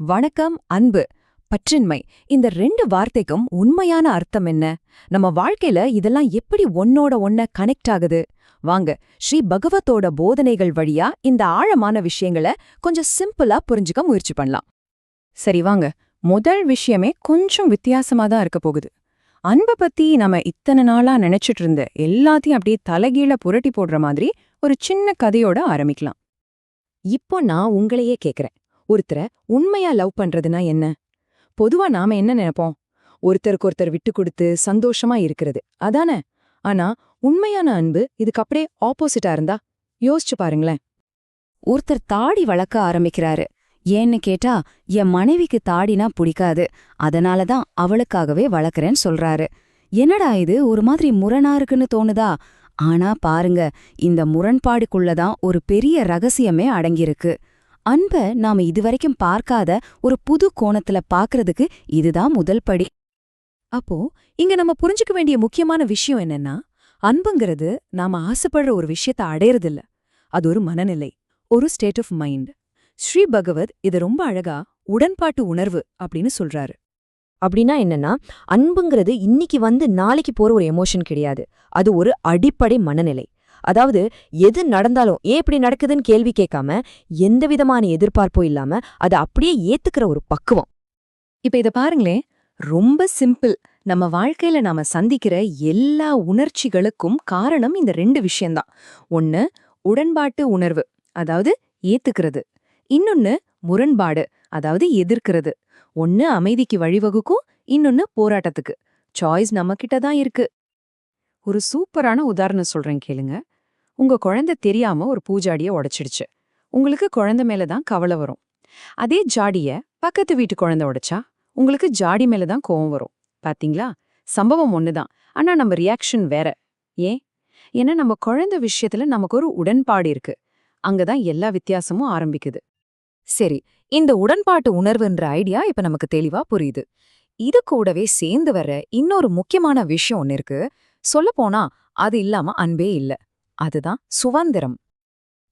வணக்கம் அன்பு பற்றின்மை. இந்த ரெண்டு வார்த்தைக்கும் உண்மையான அர்த்தம் என்ன? நம்ம வாழ்க்கையில இதெல்லாம் எப்படி ஒன்னோட ஒன்ன கனெக்ட் ஆகுது? வாங்க ஸ்ரீ பகவத்தோட போதனைகள் வழியா இந்த ஆழமான விஷயங்களை கொஞ்சம் சிம்பிளா புரிஞ்சுக்க முயற்சி பண்ணலாம். சரி வாங்க. முதல் விஷயமே கொஞ்சம் வித்தியாசமா தான் இருக்க போகுது. அன்பை பத்தி நம்ம இத்தனை நாளா நினைச்சிட்டு இருந்த எல்லாத்தையும் அப்படியே தலைகீழ புரட்டி போடுற மாதிரி ஒரு சின்ன கதையோட ஆரம்பிக்கலாம். இப்போ நான் உங்களையே கேக்குறேன். ஒருத்தரை உண்மையா லவ் பண்றதுனா என்ன? பொதுவா நாம என்ன நினைப்போம்? ஒருத்தருக்கு ஒருத்தர் விட்டு கொடுத்து சந்தோஷமா இருக்கிறது. அதானே? ஆனா உண்மையான அன்பு இதுக்கு அப்படியே ஆப்போசிட்டா இருந்தா? யோசிச்சு பாருங்களேன். ஒருத்தர் தாடி வளர்க்க ஆரம்பிக்கிறாரு. ஏன்னு கேட்டா என் மனைவிக்கு தாடினா பிடிக்காது. அதனால தான் அவளுக்காகவே வளர்க்கறேன்னு சொல்றாரு. என்னடா இது? ஒரு மாதிரி முரணா இருக்குன்னு தோணுதா? ஆனா பாருங்க இந்த முரண்பாடுக்குள்ளதான் ஒரு பெரிய ரகசியமே அடங்கியிருக்கு. அன்ப நாம இதுவரைக்கும் பார்க்காத ஒரு புது கோணத்துல பார்க்கறதுக்கு இதுதான் முதல் படி. அப்போ இங்க நம்ம புரிஞ்சுக்க வேண்டிய முக்கியமான விஷயம் என்னன்னா அன்புங்கிறது நாம ஆசைப்படுற ஒரு விஷயத்த அடையறதில்ல. அது ஒரு மனநிலை ஒரு state of mind Shri Bhagavad இத ரொம்ப அழகா உடன்பாட்டு உணர்வு அப்படின்னு சொல்றாரு. அப்படின்னா என்னன்னா அன்புங்கிறது இன்னைக்கு வந்து நாளைக்கு போற ஒரு எமோஷன் கிடையாது. அது ஒரு அடிப்படை மனநிலை. அதாவது எது நடந்தாலும் ஏன் இப்படி நடக்குதுன்னு கேள்வி கேட்காம எந்த விதமான எதிர்பார்ப்பும் இல்லாம அதை அப்படியே ஏத்துக்கிற ஒரு பக்குவம். இப்ப இத பாருங்களேன். ரொம்ப சிம்பிள். நம்ம வாழ்க்கையில நாம சந்திக்கிற எல்லா உணர்ச்சிகளுக்கும் காரணம் இந்த ரெண்டு விஷயம்தான். ஒன்னு உடன்பாட்டு உணர்வு அதாவது ஏத்துக்கிறது. இன்னொன்னு முரண்பாடு அதாவது எதிர்க்கிறது. ஒன்னு அமைதிக்கு வழிவகுக்கும் இன்னொன்னு போராட்டத்துக்கு. சாய்ஸ் நம்ம கிட்ட தான் இருக்கு. ஒரு சூப்பரான உதாரணம் சொல்றேன் கேளுங்க. உங்க குழந்தை தெரியாம ஒரு பூஜாடிய உடைச்சிடுச்சு. உங்களுக்கு குழந்தை மேல தான் கவலை வரும். அதே ஜாடிய பக்கத்து வீட்டு குழந்தை உடைச்சா உங்களுக்கு ஜாடி மேல தான் கோவம் வரும். பாத்தீங்களா? சம்பவம் ஒண்ணுதான். ஆனா நம்ம ரியாக்ஷன் வேற. ஏன்? ஏன்னா நம்ம குழந்தை விஷயத்துல நமக்கு ஒரு உடன்பாடு இருக்கு. அங்கதான் எல்லா வித்தியாசமும் ஆரம்பிக்குது. சரி இந்த உடன்பாட்டு உணர்வுன்ற ஐடியா இப்ப நமக்கு தெளிவா புரியுது. இது கூடவே சேர்ந்து வர இன்னொரு முக்கியமான விஷயம் ஒன்னு இருக்கு. சொல்லப்போனா அது இல்லாம அன்பே இல்ல. அதுதான் சுதந்திரம்.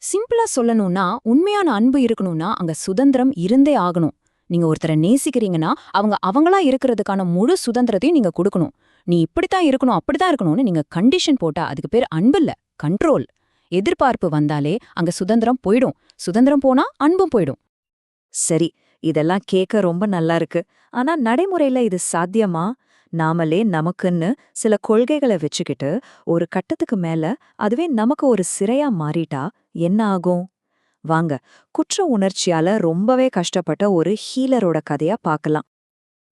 சிம்பிளா சொல்லணும்னா உண்மையான அன்பு இருக்கணும்னா அங்க சுதந்திரம் இருந்தே ஆகணும். நீங்க ஒருத்தரை நேசிக்கிறீங்கன்னா அவங்க அவங்களா இருக்கிறதுக்கான முழு சுதந்திரத்தையும் நீங்க கொடுக்கணும். நீ இப்படித்தான் இருக்கணும் அப்படித்தான் இருக்கணும்னு நீங்க கண்டிஷன் போட்டா அதுக்கு பேர் அன்பு இல்ல கண்ட்ரோல் எதிர்பார்ப்பு வந்தாலே அங்க சுதந்திரம் போயிடும். சுதந்திரம் போனா அன்பும் போயிடும். சரி இதெல்லாம் கேட்க ரொம்ப நல்லா இருக்கு. ஆனா நடைமுறையில இது சாத்தியமா? நாமளே நமக்குன்னு சில கொள்கைகளை வச்சுக்கிட்டு ஒரு கட்டத்துக்கு மேல அதுவே நமக்கு ஒரு சிறையா மாறிட்டா என்ன ஆகும்? வாங்க குற்ற உணர்ச்சியால ரொம்பவே கஷ்டப்பட்ட ஒரு ஹீலரோட கதையா பார்க்கலாம்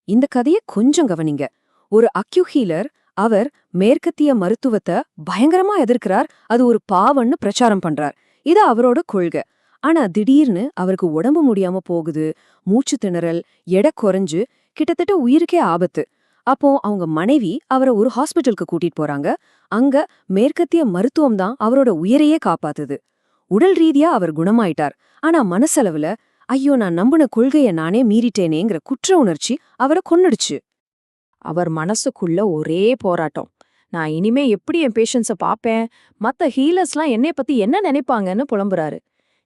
இந்த கதைய கொஞ்சம் கவனிங்க. ஒரு அக்யூ ஹீலர் அவர் மேற்கத்திய மருத்துவத்தை பயங்கரமா எதிர்க்கிறார் அது ஒரு பாவன்னு பிரச்சாரம் பண்றார். இது அவரோட கொள்கை. ஆனா திடீர்னு அவருக்கு உடம்பு முடியாம போகுது மூச்சு திணறல் எடை குறைஞ்சு கிட்டத்தட்ட உயிருக்கே ஆபத்து. அப்போ அவங்க மனைவி அவரை ஒரு ஹாஸ்பிட்டலுக்கு கூட்டிட்டு போறாங்க. அங்க மேற்கத்திய மருத்துவம் தான் அவரோட உயிரையே காப்பாத்துது. உடல் ரீதியா அவர் குணமாயிட்டார். ஆனா மனசளவுல ஐயோ நான் நம்பின கொள்கைய நானே மீறிட்டேனேங்கிற குற்ற உணர்ச்சி அவரை கொன்னுடுச்சு. அவர் மனசுக்குள்ள ஒரே போராட்டம். நான் இனிமே எப்படி என் பேஷண்ட்ஸ பாப்பேன் மத்த ஹீலர்ஸ்லாம் என்னை பத்தி என்ன நினைப்பாங்கன்னு புலம்புறாரு.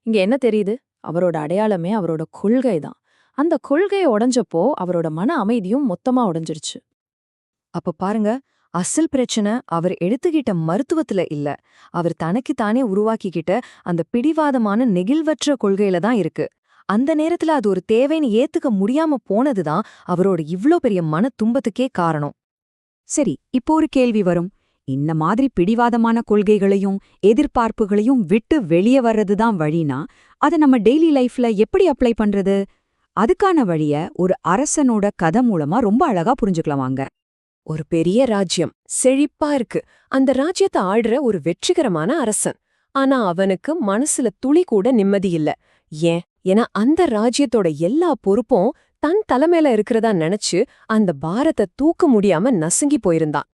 இங்க என்ன தெரியுது? அவரோட அடையாளமே அவரோட கொள்கை தான் அந்த கொள்கையை உடைஞ்சப்போ அவரோட மன அமைதியும் மொத்தமா உடைஞ்சிருச்சு. அப்ப பாருங்க அசல் பிரச்சனை அவர் எடுத்துக்கிட்ட மருத்துவத்துல இல்ல. அவர் தனக்கு தானே உருவாக்கிக்கிட்ட அந்த பிடிவாதமான நெகிழ்வற்ற கொள்கையில தான் இருக்கு. அந்த நேரத்துல அது ஒரு தேவைன்னு ஏத்துக்க முடியாம போனதுதான் அவரோட இவ்ளோ பெரிய மன துன்பத்துக்கே காரணம். சரி இப்போ ஒரு கேள்வி வரும். இந்த மாதிரி பிடிவாதமான கொள்கைகளையும் எதிர்பார்ப்புகளையும் விட்டு வெளியே வர்றதுதான் வழினா அதை நம்ம டெய்லி லைஃப்ல எப்படி அப்ளை பண்றது? அதுக்கான வழிய ஒரு அரசனோட கதை மூலமா ரொம்ப அழகா புரிஞ்சுக்கலாம் வாங்க. ஒரு பெரிய ராஜ்யம். செழிப்பா இருக்கு. அந்த ராஜ்யத்தை ஆள்ற ஒரு வெற்றிகரமான அரசன். ஆனா அவனுக்கு மனசுல துளி கூட நிம்மதி இல்ல. ஏன்? ஏன்னா அந்த ராஜ்யத்தோட எல்லா பொறுப்பும் தன் தலைமையில இருக்கிறதா நினைச்சு அந்த பாரத்தை தூக்க முடியாம நசுங்கி போயிருந்தான்.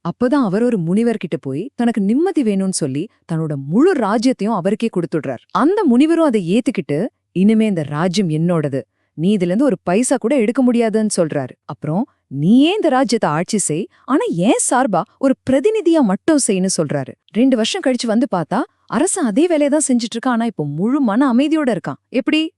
அப்பதான் அவர் ஒரு முனிவர்கிட்ட போய் தனக்கு நிம்மதி வேணும்னு சொல்லி தன்னோட முழு ராஜ்யத்தையும் அவருக்கே கொடுத்துடுறார். அந்த முனிவரும் அதை ஏத்துக்கிட்டு இனிமே இந்த ராஜ்யம் என்னோடது. நீ இதுலேருந்து ஒரு பைசா கூட எடுக்க முடியாதுன்னு சொல்றாரு. அப்புறம் நீயே இந்த ராஜ்யத்தை ஆட்சி செய் ஆனா ஏன் சார்பா ஒரு பிரதிநிதியா மட்டும் செய்யு சொல்றாரு. ரெண்டு வருஷம் கழிச்சு வந்து பார்த்தா அரசன் அதே வேலையை தான் செஞ்சுட்டு இருக்கான் ஆனா இப்போ முழு மன அமைதியோட இருக்கான். எப்படி?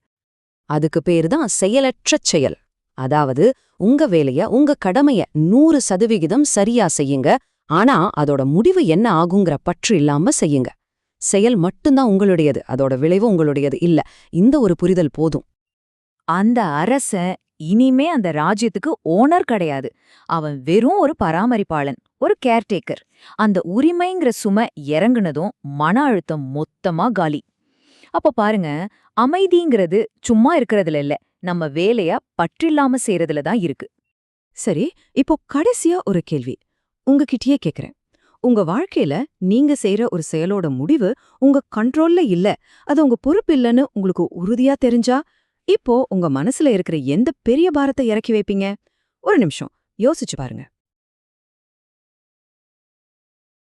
அதுக்கு பேரு தான் செயலற்ற செயல். அதாவது உங்க வேலைய உங்க கடமைய நூறு சதவிகிதம் சரியா செய்யுங்க. ஆனா அதோட முடிவு என்ன ஆகுங்கிற பற்று இல்லாம செய்யுங்க. செயல் மட்டும்தான் உங்களுடையது அதோட விளைவு உங்களுடையது இல்ல. இந்த ஒரு புரிதல் போதும். அந்த அரசன் இனிமே அந்த ராஜ்யத்துக்கு ஓனர் கிடையாது. அவன் வெறும் ஒரு பராமரிப்பாளன் ஒரு கேர்டேக்கர் அந்த உரிமைங்கிற சுமை இறங்குனதும் மன அழுத்தம் மொத்தமா காலி. அப்ப பாருங்க அமைதிங்கிறது சும்மா இருக்கிறதுல இல்ல நம்ம வேலைய பற்றில்லாம செய்யறதுல தான் இருக்கு. சரி இப்போ கடைசியா ஒரு கேள்வி. உங்ககிட்டயே கேக்குறேன். உங்க வாழ்க்கையில நீங்க செய்யற ஒரு செயலோட முடிவு உங்க கண்ட்ரோல்ல இல்ல. அது உங்க பொறுப்பு இல்லைன்னு உங்களுக்கு உறுதியா தெரிஞ்சா இப்போ உங்க மனசுல இருக்கிற எந்த பெரிய பாரத்தை இறக்கி வைப்பீங்க? ஒரு நிமிஷம் யோசிச்சு பாருங்க.